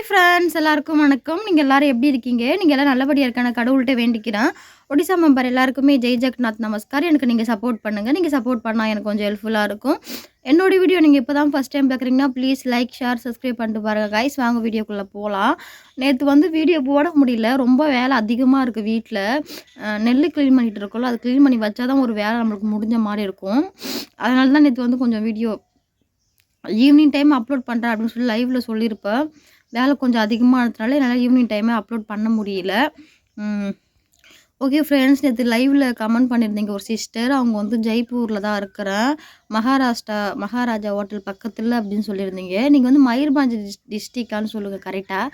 Hi friends எல்லாருக்கும் வணக்கம். நீங்கள் எல்லோரும் எப்படி இருக்கீங்க? நீங்கள் எல்லாம் நல்லபடியாக இருக்கான கடவுள்கிட்ட வேண்டிக்கிறேன். ஒடிசா மெம்பர் எல்லாருக்குமே ஜெய் ஜெகநாத் நமஸ்கார். எனக்கு நீங்கள் சப்போர்ட் பண்ணுங்கள் நீங்கள் சப்போர்ட் பண்ணால் எனக்கு கொஞ்சம் ஹெல்ப்ஃபுல்லாக இருக்கும். என்னோட வீடியோ நீங்கள் இப்போ தான் ஃபஸ்ட் டைம் பார்க்குறீங்கன்னா ப்ளீஸ் லைக் ஷேர் சப்ஸ்கிரைப் பண்ணிட்டு பாருங்கள் கைஸ் வாங்க வீடியோக்குள்ளே போகலாம் நேற்று வந்து வீடியோ போட முடியல. ரொம்ப வேலை அதிகமாக இருக்குது வீட்டில் நெல் க்ளீன் பண்ணிகிட்டு இருக்கோம்ல. அது க்ளீன் பண்ணி வச்சா தான் ஒரு வேலை நம்மளுக்கு முடிஞ்ச மாதிரி இருக்கும். அதனால தான் நேற்று வந்து கொஞ்சம் வீடியோ ஈவினிங் டைம் அப்லோட் பண்ணுறேன் அப்படின்னு சொல்லி லைவில் சொல்லியிருப்பேன். வேலை கொஞ்சம் அதிகமாக இருந்ததுனால என்னால் ஈவினிங் டைமே அப்லோட் பண்ண முடியல. ஓகே ஃப்ரெண்ட்ஸ் நேற்று லைவில் கமெண்ட் பண்ணியிருந்தீங்க ஒரு சிஸ்டர் அவங்க வந்து ஜெய்ப்பூரில் தான் இருக்கிறேன். மகாராஷ்டிரா மகாராஜா ஹோட்டல் பக்கத்தில் அப்படின்னு சொல்லியிருந்தீங்க. நீங்கள் வந்து மயூர்பாஞ்சி டிஸ் டிஸ்ட்ரிக்கான்னு சொல்லுங்கள் கரெக்டாக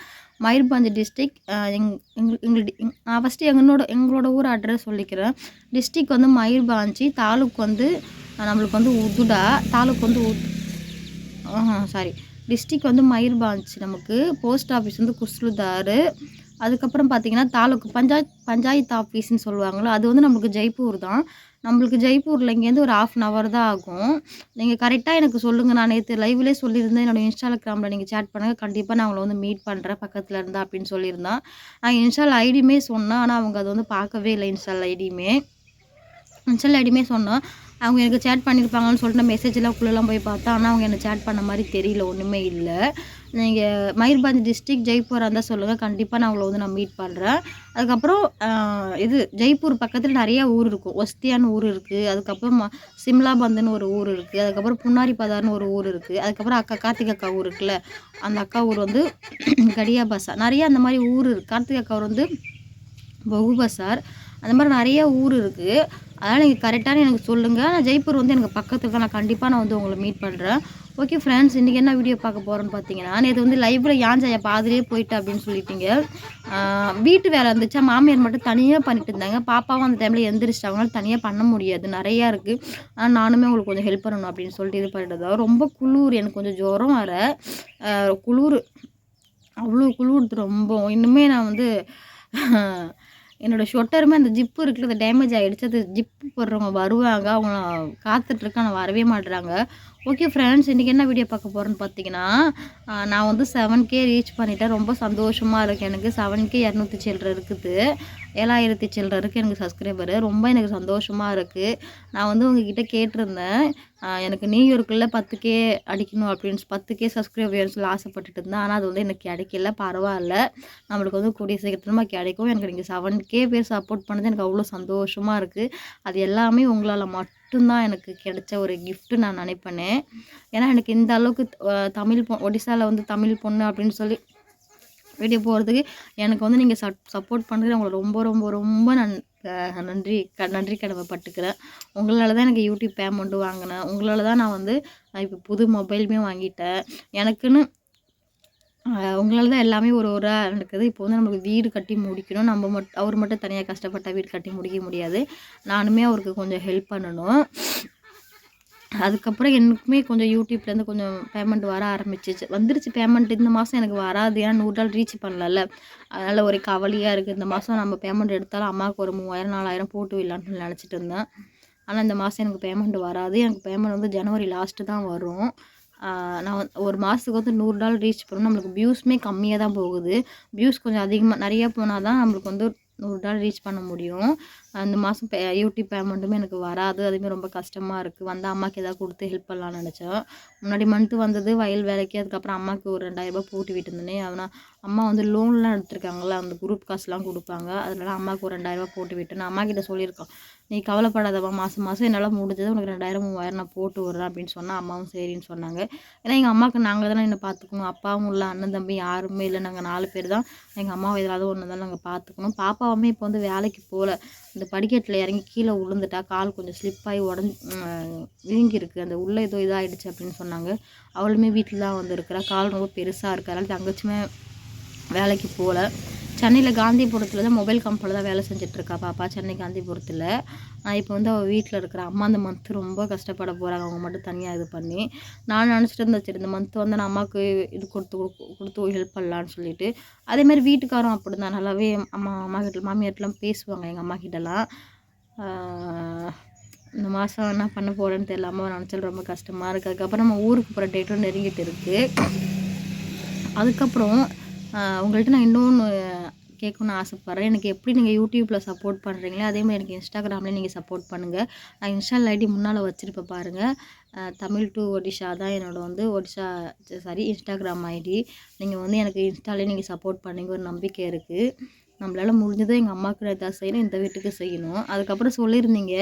மயூர்பாஞ்சி டிஸ்ட்ரிக் எங் எங்கள் எங்கள் நான் ஃபஸ்ட்டு எங்களோட எங்களோட ஊர் அட்ரஸ் சொல்லிக்கிறேன். டிஸ்ட்ரிக் வந்து மயூர்பாஞ்சி தாலுக் வந்து நம்மளுக்கு வந்து உதுடா தாலுக் வந்து உத் சாரி டிஸ்ட்ரிக் வந்து மயூர்பாஞ்ச் நமக்கு போஸ்ட் ஆஃபீஸ் வந்து குஸ்லுதாரு அதுக்கப்புறம் பார்த்தீங்கன்னா தாலுக்கு பஞ்சாயத் பஞ்சாயத்து ஆஃபீஸ்னு சொல்லுவாங்களோ அது வந்து நம்மளுக்கு ஜெய்ப்பூர் தான். நம்மளுக்கு ஜெய்ப்பூரில் இங்கேருந்து ஒரு ஆஃப் அன் ஹவர் தான் ஆகும். நீங்கள் கரெக்டாக எனக்கு சொல்லுங்கள் நான் நேற்று லைவ்லேயே சொல்லியிருந்தேன். என்னோடய இன்ஸ்டாகிராமில் நீங்கள் சேட் பண்ணுங்கள் கண்டிப்பாக நான் அவங்கள வந்து மீட் பண்ணுறேன் பக்கத்தில் இருந்தால் அப்படின்னு சொல்லியிருந்தேன் நான் இன்ஸ்டால் ஐடியுமே சொன்னேன். ஆனால் அவங்க அதை வந்து பார்க்கவே இல்லை இன்ஸ்டால் ஐடியுமே இன்ஸ்டால் ஐடியுமே சொன்னேன். அவங்க எனக்கு சேட் பண்ணியிருப்பாங்கன்னு சொல்லிட்டு நான் மெசேஜெல்லாம் உள்ளெல்லாம் போய் பார்த்தா ஆனால் அவங்க எனக்கு சேட் பண்ண மாதிரி தெரியல ஒன்றுமே இல்லை. நீங்கள் மயூர்பஞ்ச் டிஸ்ட்ரிக் ஜெய்ப்பூராக இருந்தால் சொல்லுங்கள் கண்டிப்பாக நான் அவங்கள வந்து நான் மீட் பண்ணுறேன் அதுக்கப்புறம் இது ஜெய்ப்பூர் பக்கத்தில் நிறைய ஊர் இருக்கும். ஒஸ்தியான்னு ஊர் இருக்குது அதுக்கப்புறம் சிம்லாபந்துன்னு ஒரு ஊர் இருக்குது அதுக்கப்புறம் புன்னாரி பதார்னு ஒரு ஊர் இருக்குது அதுக்கப்புறம் அக்கா கார்த்திக் அக்கா ஊர் இருக்குல்ல அந்த அக்கா ஊர் வந்து கடியா பசார் நிறைய அந்த மாதிரி ஊர் இருக்குது கார்த்திக் அக்கா ஊர் வந்து பகுபசார். பசார் அந்த மாதிரி நிறைய ஊர் இருக்குது அதனால் நீங்கள் கரெக்டான எனக்கு சொல்லுங்கள் நான் ஜெய்ப்பூர் வந்து எனக்கு பக்கத்துக்கு நான் கண்டிப்பாக நான் வந்து உங்களை மீட் பண்ணுறேன் ஓகே ஃப்ரெண்ட்ஸ் இன்றைக்கி என்ன வீடியோ பார்க்க போகிறேன்னு பார்த்தீங்கன்னா நேற்று வந்து லைவில் யாஞ்சையா பாதிலே போயிட்டு அப்படின்னு சொல்லிட்டீங்க. வீட்டு வேலை இருந்துச்சா மாமியார் மட்டும் தனியாக பண்ணிட்டு இருந்தாங்க. பாப்பாவும் அந்த டைமில் எந்திரிச்சிட்டு. தனியாக பண்ண முடியாது. நிறையா இருக்குது ஆனால் நானுமே உங்களுக்கு கொஞ்சம் ஹெல்ப் பண்ணணும் அப்படின்னு சொல்லிட்டு இது பண்ணிட்டு ரொம்ப குளிர். எனக்கு கொஞ்சம் ஜுரம் வர குளிர். அவ்வளோ குளிர் ரொம்ப. இன்னுமே நான் வந்து என்னோடய ஷொட்டருமே அந்த ஜிப்பு இருக்குல்ல அது டேமேஜ் ஆகிடுச்சு அது ஜிப்பு போடுறவங்க வருவாங்க அவங்க காத்துட்ருக்க ஆனால் வரவே மாட்டுறாங்க ஓகே ஃப்ரெண்ட்ஸ் இன்றைக்கி என்ன வீடியோ பார்க்க போகிறேன்னு பார்த்தீங்கன்னா நான் வந்து செவன் கே ரீச் பண்ணிவிட்டேன் ரொம்ப சந்தோஷமாக இருக்குது எனக்கு செவன் கே இரநூத்தி சில்லற இருக்குது. ஏழாயிரத்தி சில்லற இருக்குது எனக்கு சப்ஸ்கிரைபரு ரொம்ப எனக்கு சந்தோஷமாக இருக்குது நான் வந்து உங்ககிட்ட கேட்டிருந்தேன். எனக்கு நியூ இயர்க்குள்ளே பத்து கே அடிக்கணும் அப்படின்னு பத்து கே சப்ஸ்கிரைபர்ஸ் சொல்லி ஆசைப்பட்டுட்டு இருந்தேன். ஆனால் அது வந்து எனக்கு கிடைக்கல. பரவாயில்ல. நம்மளுக்கு வந்து கூடிய சீக்கிரமாக கிடைக்கும். எனக்கு நீங்கள் செவன் கே பேர் சப்போர்ட் பண்ணது எனக்கு அவ்வளோ சந்தோஷமாக இருக்குது அது எல்லாமே உங்களால் மட்டும்தான் எனக்கு கிடைச்ச ஒரு கிஃப்ட்டு நான் நினைப்பேனேன் ஏன்னா எனக்கு இந்த அளவுக்கு தமிழ் பொ ஒடிசாவில் வந்து தமிழ் பொண்ணு அப்படின்னு சொல்லி வீடியோ போகிறதுக்கு எனக்கு வந்து நீங்கள் சப் சப்போர்ட் பண்ணுறது உங்களை ரொம்ப ரொம்ப ரொம்ப நன் நன்றி க நன்றி கடமைப்பட்டுக்கிறேன். உங்களால் தான் எனக்கு யூடியூப் பேமெண்ட்டும் வாங்கினேன். உங்களால் தான் நான் வந்து இப்போ புது மொபைலுமே வாங்கிட்டேன். எனக்குன்னு உங்களால் தான் எல்லாமே ஒரு ஒரு நடக்குது. இப்போ வந்து நம்மளுக்கு வீடு கட்டி முடிக்கணும். நம்ம மட்டும் அவர் மட்டும் தனியாக கஷ்டப்பட்டால் வீடு கட்டி முடிக்க முடியாது. நானுமே அவருக்கு கொஞ்சம் ஹெல்ப் பண்ணணும். அதுக்கப்புறம் எனக்குமே கொஞ்சம் யூடியூப்லேருந்து கொஞ்சம் பேமெண்ட் வர ஆரம்பிச்சிச்சு. வந்துருச்சு பேமெண்ட் இந்த மாதம் எனக்கு வராது. ஏன்னா நூறு நாள் ரீச் பண்ணல அதனால் ஒரே கவலையாக இருக்குது இந்த மாதம் நம்ம பேமெண்ட் எடுத்தாலும் அம்மாவுக்கு ஒரு மூவாயிரம் நாலாயிரம் போட்டு விடலான்னு நினச்சிட்டு இருந்தேன். ஆனால் இந்த மாதம் எனக்கு பேமெண்ட் வராது. எனக்கு பேமெண்ட் வந்து ஜனவரி லாஸ்ட்டு தான் வரும். நான் ஒரு மாதத்துக்கு வந்து நூறு நாள் ரீச் பண்ணணும் நம்மளுக்கு வியூஸுமே கம்மியாக தான் போகுது. வியூஸ் கொஞ்சம் அதிகமாக நிறையா போனால் தான் நம்மளுக்கு வந்து நூறு நாள் ரீச் பண்ண முடியும். அந்த மாதம் பே யூடியூப் பேமெண்ட்டுமே எனக்கு வராது. அதுவுமே ரொம்ப கஷ்டமாக இருக்குது வந்து அம்மாவுக்கு எதாவது கொடுத்து ஹெல்ப் பண்ணலாம்னு நினச்சேன். முன்னாடி மந்த்து வந்தது வயல் வேலைக்கு அதுக்கப்புறம் அம்மாவுக்கு ஒரு ரெண்டாயிரரூபா போட்டு விட்டுருந்தேனே அதனால் அம்மா வந்து லோன்லாம் எடுத்துருக்காங்களா அந்த குரூப் காசுலாம் கொடுப்பாங்க. அதனால அம்மாவுக்கு ஒரு ரெண்டாயிரரூபா போட்டு விட்டு நான் அம்மா கிட்ட சொல்லியிருக்கோம். நீ கவலைப்படாதவா மாதம் மாதம் என்னால் முடிஞ்சது உனக்கு ரெண்டாயிரம் மூவாயிரம் நான் போட்டு விட்றேன் அப்படின்னு சொன்னால் அம்மாவும் சரின்னு சொன்னாங்க. ஏன்னா எங்கள் அம்மாவுக்கு நாங்கள் தானே என்ன பார்த்துக்கணும். அப்பாவும் இல்லை அண்ணன் தம்பி யாருமே இல்லை. நாங்கள் நாலு பேர் தான். எங்கள் அம்மாவை எதாவது ஒன்று தான் நாங்கள் பார்த்துக்கணும். பாப்பாவுமே இப்போ வந்து வேலைக்கு போகல. இந்த படிக்கட்டில் இறங்கி கீழே விழுந்துட்டா கால் கொஞ்சம் ஸ்லிப்பாகி உடஞ்சி வீங்கியிருக்கு அந்த உள்ளே ஏதோ இதாகிடுச்சு அப்படின்னு சொன்னாங்க. அவளுமே வீட்டில் தான் வந்துருக்கிறா கால் ரொம்ப பெருசாக இருக்கிறாள் தங்கச்சியுமே வேலைக்கு போகல. சென்னையில் காந்திபுரத்தில் தான் மொபைல் கம்பெனியில் தான் வேலை செஞ்சிட்ருக்கா பாப்பா சென்னை காந்திபுரத்தில். இப்போ வந்து அவள் வீட்டில் இருக்கிற. அம்மா அந்த மந்த்து ரொம்ப கஷ்டப்பட போகிறாங்க அவங்க மட்டும் தனியாக இது பண்ணி. நான் நினச்சிட்டு இருந்தேன் சரி இந்த மந்த் வந்து நான் அம்மாவுக்கு இது கொடுத்து கொடுத்து ஹெல்ப் பண்ணலான்னு சொல்லிட்டு. அதேமாதிரி வீட்டுக்காரும் அப்படி தான் நல்லாவே அம்மா அம்மா கிட்ட மாமியார்ட்டெலாம் பேசுவாங்க எங்கள் அம்மா கிட்டலாம். இந்த மாதம் என்ன பண்ண போகிறேன்னு தெரியாமல் நினச்சல் ரொம்ப கஷ்டமாக இருக்குது அதுக்கப்புறம் நம்ம ஊருக்கு போகிற டேட்டும் நெருங்கிட்டு இருக்குது அதுக்கப்புறம் உங்கள்கிட்ட நான் இன்னொன்று கேட்கணுன்னு ஆசைப்பட்றேன். எனக்கு எப்படி நீங்கள் யூடியூப்பில் சப்போர்ட் பண்ணுறீங்களோ அதே மாதிரி எனக்கு இன்ஸ்டாகிராம்லேயும் நீங்கள் சப்போர்ட் பண்ணுங்கள் நான் இன்ஸ்டால் ஐடி முன்னால் வச்சுருப்பேன் பாருங்கள் தமிழ் டு ஒடிஷா தான் என்னோட வந்து ஒடிஷா சாரி இன்ஸ்டாகிராம் ஐடி நீங்கள் வந்து எனக்கு இன்ஸ்டாலே நீங்கள் சப்போர்ட் பண்ணீங்க ஒரு நம்பிக்கை இருக்குது நம்மளால் முடிஞ்சதை எங்கள் அம்மாவுக்கு எதாவது செய்யணும் இந்த வீட்டுக்கு செய்யணும். அதுக்கப்புறம் சொல்லியிருந்தீங்க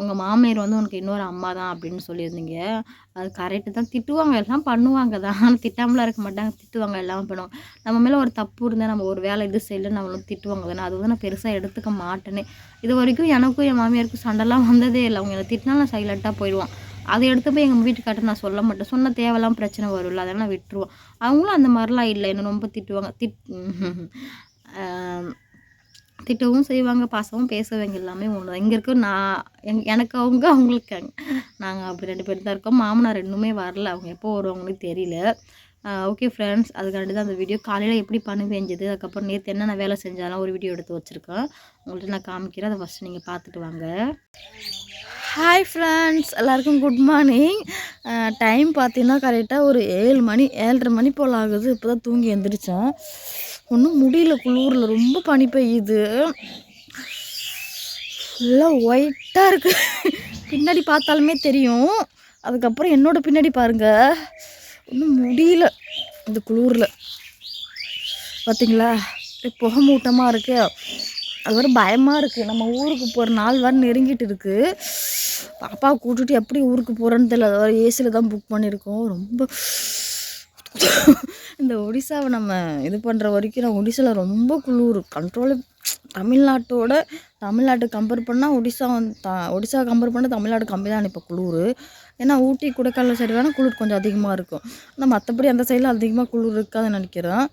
உங்கள் மாமியார் வந்து உனக்கு இன்னொரு அம்மா தான் அப்படின்னு சொல்லியிருந்தீங்க. அது கரெக்டு தான். திட்டுவாங்க எல்லாம் பண்ணுவாங்க தான். ஆனால் திட்டாமலாம் இருக்க மாட்டாங்க. திட்டுவாங்க எல்லாம் பண்ணுவாங்க. நம்ம மேலே ஒரு தப்பு இருந்தால் நம்ம ஒரு வேலை இது செய்யல நம்மளும் திட்டுவாங்க தானே. அது வந்து நான் பெருசாக எடுத்துக்க மாட்டேனே. இது வரைக்கும் எனக்கும் என் மாமியாருக்கும் சண்டைலாம் வந்ததே இல்லை. அவங்க என்னை திட்டினா நான் சைலண்ட்டாக போயிடுவான். அதை எடுத்து போய் எங்கள் வீட்டுக்காட்ட நான் சொல்ல மாட்டேன். சொன்ன தேவையெல்லாம் பிரச்சனை வரும்ல அதெல்லாம் நான் விட்டுருவோம். அவங்களும் அந்த மாதிரிலாம் இல்லை. என்ன ரொம்ப திட்டுவாங்க. திட் திட்டவும் செய்வாங்க பாசமும் பேசுவாங்க எல்லாமே ஒன்று தான் இங்கே இருக்க நான் எங் எனக்கு அவங்க அவங்களுக்கு நாங்கள் அப்படி ரெண்டு பேர் தான் இருக்கோம். மாமனார் இன்னுமே வரல. அவங்க எப்போ வருவாங்கன்னு தெரியல. ஓகே ஃப்ரெண்ட்ஸ் அதுக்காண்டி தான் அந்த வீடியோ காலையில் எப்படி பண்ணி பெஞ்சது அதுக்கப்புறம் நேற்று என்னென்ன வேலை செஞ்சாலும் ஒரு வீடியோ எடுத்து வச்சுருக்கேன் உங்கள்கிட்ட நான் காமிக்கிறேன். அதை ஃபஸ்ட்டு நீங்கள் பார்த்துட்டு வாங்க. ஹாய் ஃப்ரெண்ட்ஸ் எல்லாருக்கும் குட் மார்னிங் டைம் பார்த்தீங்கன்னா கரெக்டாக ஒரு ஏழு மணி ஏழரை மணி போல் ஆகுது. இப்போ தான் தூங்கி எழுந்திரிச்சேன் ஒன்றும் முடியல குளூரில். ரொம்ப பனி பெய்யுது. ஃபுல்லாக ஒயிட்டாக இருக்குது பின்னாடி பார்த்தாலுமே தெரியும். அதுக்கப்புறம் என்னோட பின்னாடி பாருங்கள் ஒன்றும் முடியல. இந்த குளூரில். பார்த்தீங்களா புகை மூட்டமாக இருக்கு. அது ஒரு பயமாக இருக்குது நம்ம ஊருக்கு போகிற நாள் வர நெருங்கிட்டு இருக்குது பாப்பா கூட்டிட்டு எப்படி ஊருக்கு போகிறேன்னு தெரியல. அது வர ஏசியில் தான் புக் பண்ணியிருக்கோம். ரொம்ப இந்த ஒடிசாவை நம்ம இது பண்ணுற வரைக்கும் நான் ஒடிசாவில் ரொம்ப குளிர். கண்ட்ரோல் தமிழ்நாட்டோட தமிழ்நாட்டை கம்பேர் பண்ணால் ஒடிசா வந்து த ஒடிசா கம்பேர் பண்ணால் தமிழ்நாடு கம்மி தான் இப்போ குளிர். ஏன்னா ஊட்டி கொடைக்கானல் சைடு வேணால் குளிர் கொஞ்சம் அதிகமாக இருக்கும். ஆனால் மற்றபடி அந்த சைடில் அதிகமாக குளிர் இருக்காதுன்னு நினைக்கிறேன்.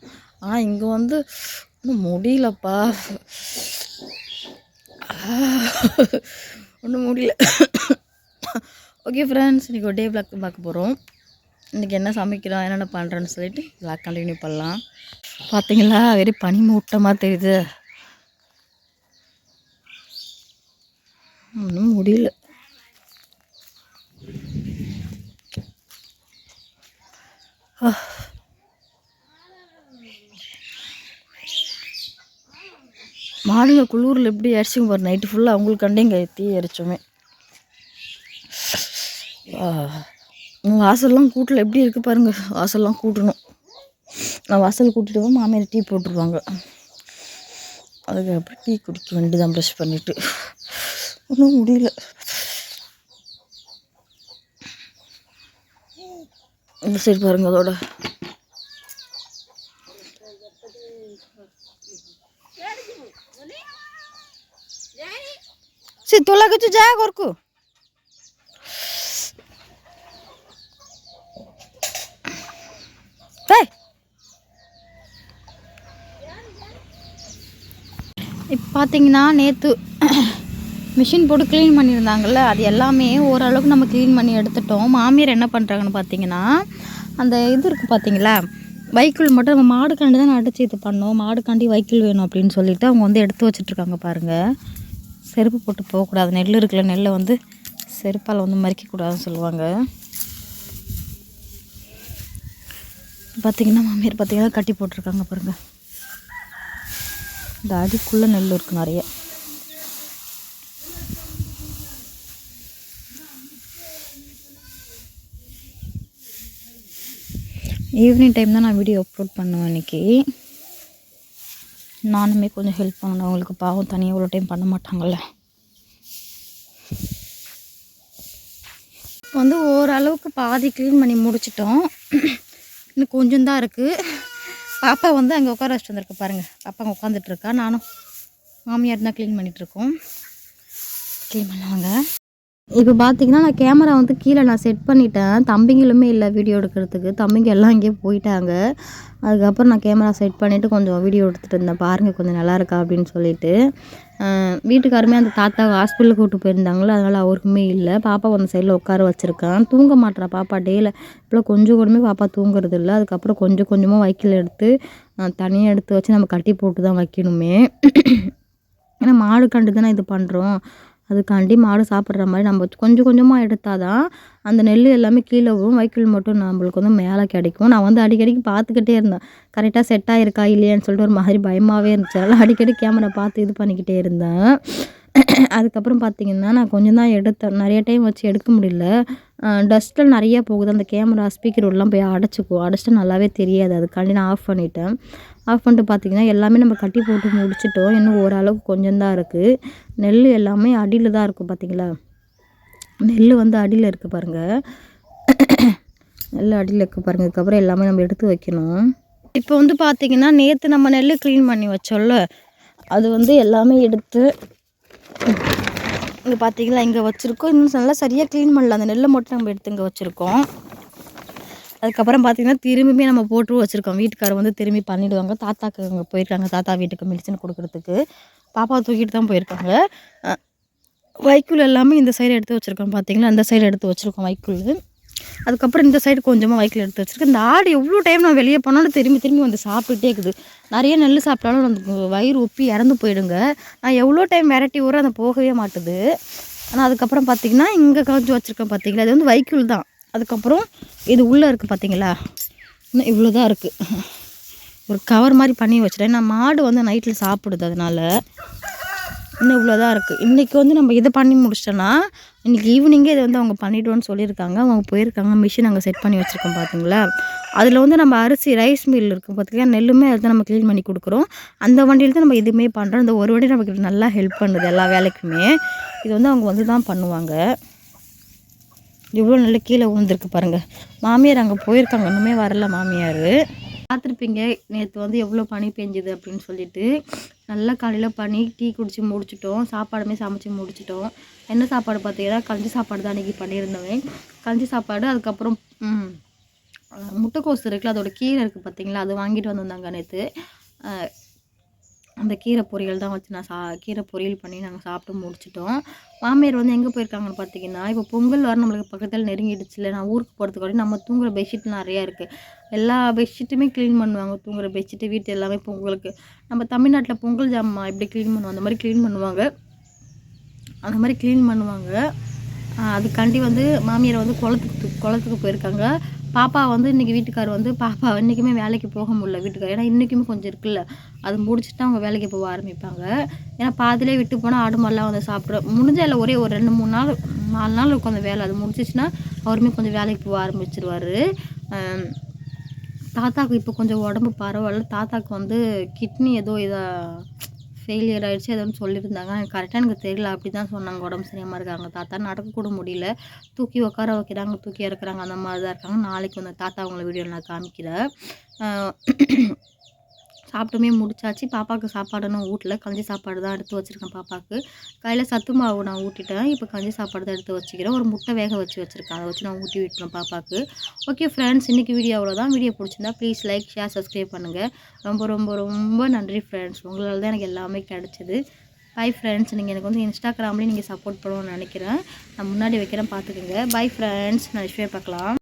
ஆனால் இங்கே வந்து இன்னும் முடியலப்பா. ஒன்றும் முடியல. ஓகே ஃப்ரெண்ட்ஸ் இன்றைக்கி ஒரு டே பிளாக் பார்க்க போகிறோம் இன்றைக்கி என்ன சமைக்கிறோம் என்னென்ன பண்ணுறேன்னு சொல்லிட்டு எல்லாம் கண்டினியூ பண்ணலாம். பார்த்தீங்களா வெறும் பனி மூட்டமாக தெரியுது. ஒன்றும் முடியல. மாடுங்க குளூரில் எப்படி அரிசிங்க பாரு நைட்டு ஃபுல்லாக அவங்களுக்காண்டே இங்கே தீ அரிச்சோமே வாசல்லாம் கூட்டில் எப்படி இருக்குது பாருங்கள் வாசல்லாம் கூட்டணும். நான் வாசல் கூட்டிட்டு போய் மாமியார் டீ போட்டுருவாங்க. அதுக்கப்புறம் டீ குடிக்க வேண்டியதான் ப்ரெஷ் பண்ணிவிட்டு ஒன்றும் முடியல. இந்த சைடு பாருங்க அதோட. சரி தொலை கச்சு ஜாக இருக்கும் பார்த்தீங்கன்னா நேற்று மிஷின் போட்டு க்ளீன் பண்ணியிருந்தாங்கல்ல அது எல்லாமே ஓரளவுக்கு நம்ம க்ளீன் பண்ணி எடுத்துட்டோம். மாமியார் என்ன பண்ணுறாங்கன்னு பார்த்தீங்கன்னா அந்த இது இருக்குது பார்த்தீங்களா வைக்கிள் மட்டும் நம்ம மாடுக்காண்டி தான் அடித்து இது பண்ணோம். மாடுக்காண்டி வைக்கிள் வேணும் அப்படின்னு சொல்லிட்டு அவங்க வந்து எடுத்து வச்சுட்ருக்காங்க பாருங்கள் செருப்பு போட்டு போகக்கூடாது. நெல் இருக்குல்ல நெல்லை வந்து செருப்பால் வந்து மறிக்கக்கூடாதுன்னு சொல்லுவாங்க. பார்த்திங்கன்னா மாமியார் பார்த்திங்கன்னா கட்டி போட்டிருக்காங்க பாருங்கள் இந்த அடிக்குள்ளே நெல் இருக்குது நிறைய. ஈவினிங் டைம் தான் நான் வீடியோ அப்லோட் பண்ணுவேன் இன்றைக்கி நானுமே கொஞ்சம் ஹெல்ப் பண்ணணும் அவங்களுக்கு பாவம் தனியாக இவ்வளோ டைம் பண்ண மாட்டாங்கள்ல வந்து ஓரளவுக்கு பாதி க்ளீன் பண்ணி முடிச்சிட்டோம். இன்னும் கொஞ்சம் தான் இருக்குது பாப்பா வந்து அங்கே உட்கார வச்சுட்டு வந்திருக்கு பாருங்கள் பாப்பா அங்கே உட்காந்துட்ருக்கா நானும் மாமியார் தான் க்ளீன் பண்ணிகிட்ருக்கோம் க்ளீன் பண்ணுவாங்க இப்போ பார்த்தீங்கன்னா நான் கேமரா வந்து கீழே நான் செட் பண்ணிட்டேன். தம்பிங்களுமே இல்லை வீடியோ எடுக்கிறதுக்கு. தம்பிங்க எல்லாம் இங்கேயே போயிட்டாங்க. அதுக்கப்புறம் நான் கேமரா செட் பண்ணிவிட்டு கொஞ்சம் வீடியோ எடுத்துகிட்டு இருந்தேன். பாருங்கள் கொஞ்சம் நல்லா இருக்கா அப்படின்னு சொல்லிட்டு. வீட்டுக்காருமே அந்த தாத்தா ஹாஸ்பிட்டலுக்கு கூப்பிட்டு போயிருந்தாங்களோ அதனால் அவருக்குமே இல்லை. பாப்பா அந்த சைடில் உட்கார வச்சுருக்கேன். தூங்க மாட்டேறா பாப்பா டேயில் இப்போலாம் கொஞ்சம் கூடமே பாப்பா தூங்குறது இல்லை. அதுக்கப்புறம் கொஞ்சம் கொஞ்சமாக வைக்கல் எடுத்து தனியாக எடுத்து வச்சு நம்ம கட்டி போட்டு தான் வைக்கணுமே. ஏன்னா மாடு கண்டு தானே இது பண்ணுறோம் அதுக்காண்டி மாடு சாப்பிட்ற மாதிரி நம்ம கொஞ்சம் கொஞ்சமாக எடுத்தால் தான் அந்த நெல் எல்லாமே கீழே விழும். வைக்கோல் மட்டும் நம்மளுக்கு வந்து மேலே கிடைக்கும். நான் வந்து அடிக்கடிக்கு பார்த்துக்கிட்டே இருந்தேன். கரெக்டாக செட் ஆகிருக்கா இல்லையான்னு சொல்லிட்டு ஒரு மாதிரி பயமாகவே இருந்துச்சு. அதெல்லாம் அடிக்கடி கேமரா பார்த்து இது பண்ணிக்கிட்டே இருந்தேன். அதுக்கப்புறம் பார்த்திங்கன்னா நான் கொஞ்சம் தான் எடுத்தேன். நிறைய டைம் வச்சு எடுக்க முடியல. டஸ்ட்டில் நிறையா போகுது. அந்த கேமரா ஸ்பீக்கர் உள்ளலாம் போய் அடைச்சிக்கும் அடைச்சிட்டா நல்லாவே தெரியாது. அதுக்காண்டி நான் ஆஃப் பண்ணிட்டேன். ஆஃப் பண்ணிட்டு பார்த்திங்கன்னா எல்லாமே நம்ம கட்டி போட்டு முடிச்சிட்டோம். இன்னும் ஓரளவுக்கு கொஞ்சம் தான் இருக்குது நெல் எல்லாமே அடியில் தான் இருக்கும் பார்த்திங்களா நெல் வந்து அடியில் இருக்குது பாருங்கள் நெல் அடியில் இருக்குது பாருங்கள் இதுக்கப்புறம் எல்லாமே நம்ம எடுத்து வைக்கணும். இப்போ வந்து பார்த்திங்கன்னா நேற்று நம்ம நெல் க்ளீன் பண்ணி வச்சோம்ல. அது வந்து எல்லாமே எடுத்து இங்கே பார்த்தீங்களா இங்கே வச்சுருக்கோம். இன்னும் நல்லா சரியாக க்ளீன் பண்ணல. அந்த நெல்லை மட்டும் நம்ம எடுத்து இங்கே வச்சுருக்கோம். அதுக்கப்புறம் பார்த்திங்கன்னா திரும்பியுமே நம்ம போட்டு வச்சுருக்கோம். வீட்டுக்காரர் வந்து திரும்பி பண்ணிவிடுவாங்க தாத்தாக்கு அங்கே போயிருக்காங்க. தாத்தா வீட்டுக்கு மெடிசன் கொடுக்குறதுக்கு. பாப்பா தூக்கிட்டு தான் போயிருக்காங்க. வைக்குள் எல்லாமே இந்த சைடு எடுத்து வச்சுருக்கோம். பார்த்தீங்களா அந்த சைடு எடுத்து வச்சுருக்கோம் வைக்குள் அதுக்கப்புறம் இந்த சைடு கொஞ்சமாக வைக்கில் எடுத்து வச்சுருக்கேன் இந்த ஆடு எவ்வளோ டைம் நான் வெளியே போனாலும் திரும்பி திரும்பி வந்து சாப்பிட்டுட்டே இருக்குது. நிறைய நெல் சாப்பிட்டாலும் அந்த வயிறு ஒப்பி இறந்து போயிடுங்க. நான் எவ்வளோ டைம் வெரைட்டி ஊற அந்த போகவே மாட்டுது. ஆனால் அதுக்கப்புறம் பார்த்திங்கன்னா இங்கே கொஞ்சம் வச்சுருக்கேன் பார்த்தீங்களா அது வந்து வைக்கிள் தான். அதுக்கப்புறம் இது உள்ளே இருக்குது பார்த்தீங்களா இன்னும் இவ்வளோ தான் இருக்குது ஒரு கவர் மாதிரி பண்ணி வச்சுட்டேன். நான் மாடு வந்து நைட்டில் சாப்பிடுது அதனால். இன்னும் இவ்வளோ தான் இருக்குது இன்றைக்கி வந்து நம்ம இதை பண்ணி முடிச்சிட்டோன்னா இன்றைக்கி ஈவினிங்கே இதை வந்து அவங்க பண்ணிவிடுவோன்னு சொல்லியிருக்காங்க. அவங்க போயிருக்காங்க. மிஷின் அங்கே செட் பண்ணி வச்சுருக்கோம் பார்த்தீங்களா அதில் வந்து நம்ம அரிசி ரைஸ் மில் இருக்குது பார்த்திங்களா நெல்லுமே அதை நம்ம க்ளீன் பண்ணி கொடுக்குறோம். அந்த வண்டியில் தான் நம்ம எதுவுமே பண்ணுறோம் இந்த ஒரு வண்டி நமக்கு நல்லா ஹெல்ப் பண்ணுது எல்லா வேலைக்குமே. இது வந்து அவங்க வந்து தான் பண்ணுவாங்க. இவ்வளோ நல்ல கீழே விழுந்துருக்கு பாருங்கள் மாமியார் அங்கே போயிருக்காங்க. இன்னுமே வரல மாமியார். பார்த்துருப்பீங்க நேற்று வந்து எவ்வளோ பனி பெஞ்சுது அப்படின்னு சொல்லிட்டு. நல்லா காலையில் பண்ணி டீ குடித்து முடிச்சிட்டோம். சாப்பாடுமே சமைச்சு முடிச்சிட்டோம். என்ன சாப்பாடு பார்த்தீங்கன்னா கஞ்சி சாப்பாடு தான் அன்றைக்கி பண்ணியிருந்தவன் கஞ்சி சாப்பாடு அதுக்கப்புறம் முட்டைக்கோஸ் இருக்குல்ல அதோட கீரை இருக்குது பார்த்தீங்களா? அது வாங்கிட்டு வந்திருந்தாங்க நேற்று அந்த கீரை பொரியல் தான் வச்சு நான் சா கீரை பொரியல் பண்ணி நாங்கள் சாப்பிட்டு முடிச்சிட்டோம். மாமியார் வந்து எங்கே போயிருக்காங்கன்னு பார்த்தீங்கன்னா இப்போ பொங்கல் வர நம்மளுக்கு பக்கத்தில் நெருங்கிடுச்சுல நான் ஊருக்கு போகிறதுக்கு நம்ம தூங்குற பெட்ஷீட் நிறையா இருக்குது எல்லா பெட்ஷீட்டுமே க்ளீன் பண்ணுவாங்க தூங்குற பெட்ஷீட்டு வீட்டு எல்லாமே பொங்கலுக்கு. நம்ம தமிழ்நாட்டில் பொங்கல் ஜாமான் எப்படி க்ளீன் பண்ணுவோம் அந்த மாதிரி க்ளீன் பண்ணுவாங்க. அந்த மாதிரி க்ளீன் பண்ணுவாங்க. அதுக்காண்டி வந்து மாமியார் வந்து குளத்துக்கு குளத்துக்கு போயிருக்காங்க. பாப்பா வந்து இன்றைக்கி வீட்டுக்கார் வந்து பாப்பா இன்றைக்குமே வேலைக்கு போக முடியல வீட்டுக்கார். ஏன்னா இன்றைக்குமே கொஞ்சம் இருக்குல்ல. அது முடிச்சுட்டு அவங்க வேலைக்கு போக ஆரம்பிப்பாங்க. ஏன்னா பாதிலே விட்டு போனால் ஆடு மாடெலாம் வந்து சாப்பிட்றோம் முடிஞ்சால் ஒரே ஒரு ரெண்டு மூணு நாள் நாலு நாள் இருக்கும் அந்த வேலை. அது முடிச்சிச்சுன்னா அவருமே கொஞ்சம் வேலைக்கு போக ஆரம்பிச்சிருவார். தாத்தாவுக்கு இப்போ கொஞ்சம் உடம்பு பரவாயில்ல. தாத்தாவுக்கு வந்து கிட்னி ஏதோ இதாக ஃபெயிலியர் ஆகிடுச்சு எதுவும் சொல்லியிருந்தாங்க. எனக்கு கரெக்டாக எனக்கு தெரியல. அப்படி தான் சொன்னாங்க. உடம்பு சரியாமல் இருக்காங்க. தாத்தா நடக்க கூட முடியல. தூக்கி உட்கார வைக்கிறாங்க. தூக்கி இறக்குறாங்க. அந்த மாதிரி தான் இருக்காங்க. நாளைக்கு வந்து தாத்தா அவங்கள வீடியோ நான் காமிக்கிறேன். சாப்பிட்டுமே முடிச்சாச்சு. பாப்பாவுக்கு சாப்பாடு நான் ஊட்டல. கஞ்சி சாப்பாடு தான் எடுத்து வச்சுருக்கேன் பாப்பாவுக்கு. கையில் சத்து மாவு நான் ஊட்டிட்டேன். இப்போ கஞ்சி சாப்பாடு தான் எடுத்து வச்சுக்கிறேன். ஒரு முட்டை வேக வச்சு வச்சுருக்கேன். அதை வச்சு நான் ஊட்டி விட்டுறேன் பாப்பாவுக்கு. ஓகே ஃப்ரெண்ட்ஸ் இன்றைக்கி வீடியோ அவ்வளோதான் வீடியோ பிடிச்சிருந்தா ப்ளீஸ் லைக் ஷேர் சப்ஸ்கிரைப் பண்ணுங்கள் ரொம்ப ரொம்ப ரொம்ப நன்றி ஃப்ரெண்ட்ஸ் உங்களால் தான் எனக்கு எல்லாமே கிடச்சிது. பை ஃப்ரெண்ட்ஸ் நீங்கள் எனக்கு வந்து இன்ஸ்டாகிராம்லேயும் நீங்கள் சப்போர்ட் பண்ணுவோம்னு நினைக்கிறேன். நான் முன்னாடி வைக்கிறேன் பார்த்துக்கோங்க. பை ஃப்ரெண்ட்ஸ் நான் விஷயம் பார்க்கலாம்.